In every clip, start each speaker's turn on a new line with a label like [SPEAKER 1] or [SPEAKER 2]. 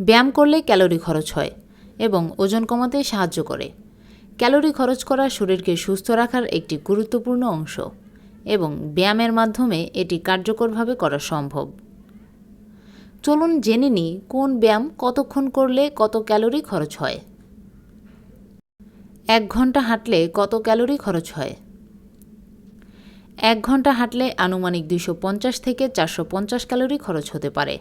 [SPEAKER 1] ব্যায়াম করলে ক্যালোরি খরচ হয় এবং ওজন কমাতে সাহায্য করে। ক্যালোরি খরচ করা শরীরকে সুস্থ রাখার একটি গুরুত্বপূর্ণ অংশ এবং ব্যায়ামের মাধ্যমে এটি কার্যকরভাবে করা সম্ভব। চলুন জেনে নিই কোন ব্যায়াম কতক্ষণ করলে কত ক্যালোরি খরচ হয়। এক ঘণ্টা হাঁটলে কত ক্যালোরি খরচ হয়? এক ঘণ্টা হাঁটলে আনুমানিক দুশো থেকে চারশো পঞ্চাশ ক্যালোরি খরচ হতে পারে।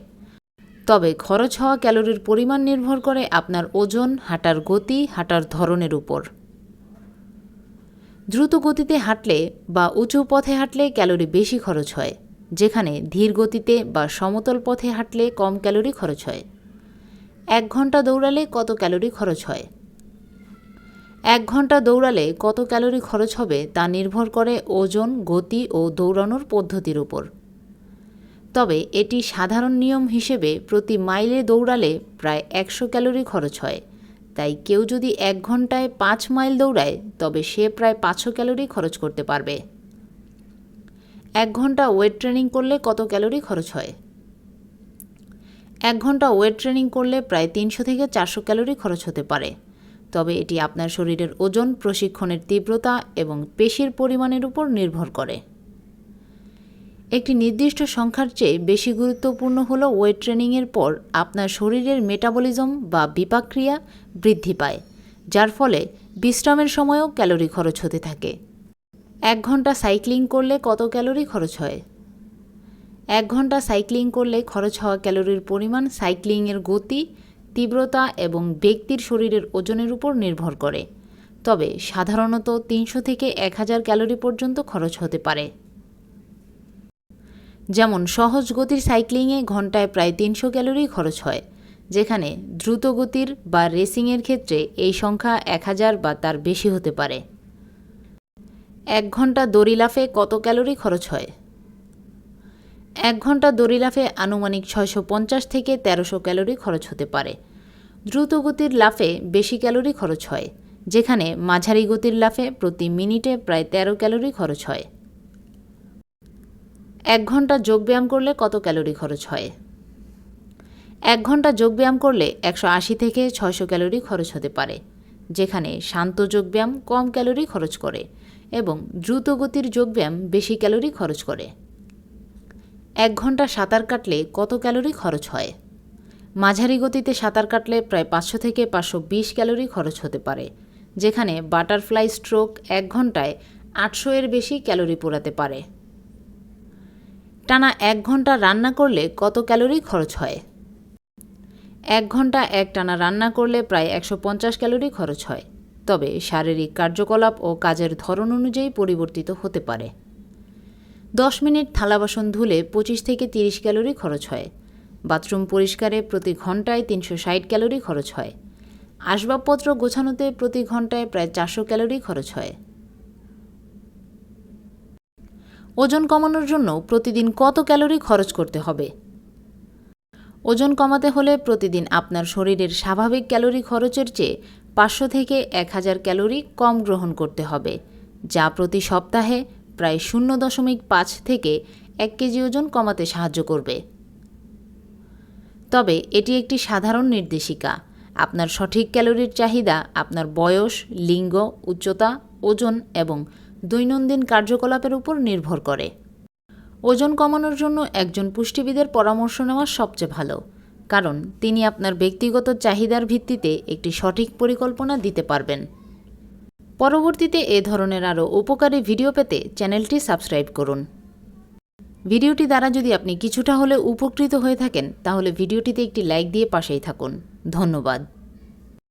[SPEAKER 1] তবে খরচ হওয়া ক্যালোরির পরিমাণ নির্ভর করে আপনার ওজন, হাঁটার গতি, হাঁটার ধরনের উপর। দ্রুত গতিতে হাঁটলে বা উঁচু পথে হাঁটলে ক্যালোরি বেশি খরচ হয়, যেখানে ধীর গতিতে বা সমতল পথে হাঁটলে কম ক্যালোরি খরচ হয়। এক ঘণ্টা দৌড়ালে কত ক্যালোরি খরচ হয়? এক ঘণ্টা দৌড়ালে কত ক্যালোরি খরচ হবে তা নির্ভর করে ওজন, গতি ও দৌড়ানোর পদ্ধতির উপর। তবে এটি সাধারণ নিয়ম হিসেবে প্রতি মাইলে দৌড়ালে প্রায় একশো ক্যালোরি খরচ হয়। তাই কেউ যদি এক ঘন্টায় পাঁচ মাইল দৌড়ায়, তবে সে প্রায় পাঁচশো ক্যালোরি খরচ করতে পারবে। এক ঘণ্টা ওয়েট ট্রেনিং করলে কত ক্যালোরি খরচ হয়? এক ঘণ্টা ওয়েট ট্রেনিং করলে প্রায় তিনশো থেকে চারশো ক্যালোরি খরচ হতে পারে। তবে এটি আপনার শরীরের ওজন, প্রশিক্ষণের তীব্রতা এবং পেশির পরিমাণের উপর নির্ভর করে। একটি নির্দিষ্ট সংখ্যার চেয়ে বেশি গুরুত্বপূর্ণ হল ওয়েট ট্রেনিংয়ের পর আপনার শরীরের মেটাবলিজম বা বিপাক্রিয়া বৃদ্ধি পায়, যার ফলে বিশ্রামের সময়ও ক্যালোরি খরচ হতে থাকে। এক ঘণ্টা সাইক্লিং করলে কত ক্যালোরি খরচ হয়? এক ঘণ্টা সাইক্লিং করলে খরচ হওয়া ক্যালোরির পরিমাণ সাইক্লিংয়ের গতি, তীব্রতা এবং ব্যক্তির শরীরের ওজনের উপর নির্ভর করে। তবে সাধারণত তিনশো থেকে এক হাজার ক্যালোরি পর্যন্ত খরচ হতে পারে। যেমন সহজ গতির সাইক্লিংয়ে ঘন্টায় প্রায় তিনশো ক্যালোরি খরচ হয়, যেখানে দ্রুত গতির বা রেসিংয়ের ক্ষেত্রে এই সংখ্যা এক হাজার বা তার বেশি হতে পারে। এক ঘণ্টা দড়ি লাফে কত ক্যালোরি খরচ হয়? এক ঘণ্টা দড়ি লাফে আনুমানিক ছয়শো পঞ্চাশ থেকে তেরোশো ক্যালোরি খরচ হতে পারে। দ্রুত গতির লাফে বেশি ক্যালোরি খরচ হয়, যেখানে মাঝারি গতির লাফে প্রতি মিনিটে প্রায় তেরো ক্যালোরি খরচ হয়। এক ঘণ্টা যোগব্যায়াম করলে কত ক্যালোরি খরচ হয়? এক ঘণ্টা যোগব্যায়াম করলে একশো আশি থেকে ছয়শো ক্যালোরি খরচ হতে পারে, যেখানে শান্ত যোগব্যায়াম কম ক্যালোরি খরচ করে এবং দ্রুত গতির যোগব্যায়াম বেশি ক্যালোরি খরচ করে। এক ঘণ্টা সাঁতার কাটলে কত ক্যালোরি খরচ হয়? মাঝারি গতিতে সাঁতার কাটলে প্রায় পাঁচশো থেকে পাঁচশো বিশ ক্যালোরি খরচ হতে পারে, যেখানে বাটারফ্লাই স্ট্রোক এক ঘন্টায় আটশো এর বেশি ক্যালোরি পোড়াতে পারে। টানা এক ঘণ্টা রান্না করলে কত ক্যালোরি খরচ হয়? এক ঘণ্টা এক টানা রান্না করলে প্রায় একশো পঞ্চাশ ক্যালোরি খরচ হয়। তবে শারীরিক কার্যকলাপ ও কাজের ধরন অনুযায়ী পরিবর্তিত হতে পারে। দশ মিনিট থালা বাসন ধুলে পঁচিশ থেকে তিরিশ ক্যালোরি খরচ হয়। বাথরুম পরিষ্কারে প্রতি ঘন্টায় তিনশো ষাট ক্যালোরি খরচ হয়। আসবাবপত্র গোছানোতে প্রতি ঘন্টায় প্রায় চারশো ক্যালোরি খরচ হয়। ওজন কমানোর জন্য প্রতিদিন কত ক্যালোরি খরচ করতে হবে? ওজন কমাতে হলে প্রতিদিন আপনার শরীরের স্বাভাবিক ক্যালোরি খরচের চেয়ে পাঁচশো থেকে এক হাজার ক্যালোরি কম গ্রহণ করতে হবে, যা প্রতি সপ্তাহে প্রায় শূন্য দশমিক পাঁচ থেকে এক কেজি ওজন কমাতে সাহায্য করবে। তবে এটি একটি সাধারণ নির্দেশিকা। আপনার সঠিক ক্যালোরির চাহিদা, আপনার বয়স, লিঙ্গ, উচ্চতা, ওজন এবং দৈনন্দিন কার্যকলাপের উপর নির্ভর করে। ওজন কমানোর জন্য একজন পুষ্টিবিদের পরামর্শ নেওয়া সবচেয়ে ভালো, কারণ তিনি আপনার ব্যক্তিগত চাহিদার ভিত্তিতে একটি সঠিক পরিকল্পনা দিতে পারবেন। পরবর্তীতে এ ধরনের আরও উপকারী ভিডিও পেতে চ্যানেলটি সাবস্ক্রাইব করুন। ভিডিওটি দ্বারা যদি আপনি কিছুটা হলে উপকৃত হয়ে থাকেন, তাহলে ভিডিওটিতে একটি লাইক দিয়ে পাশেই থাকুন। ধন্যবাদ।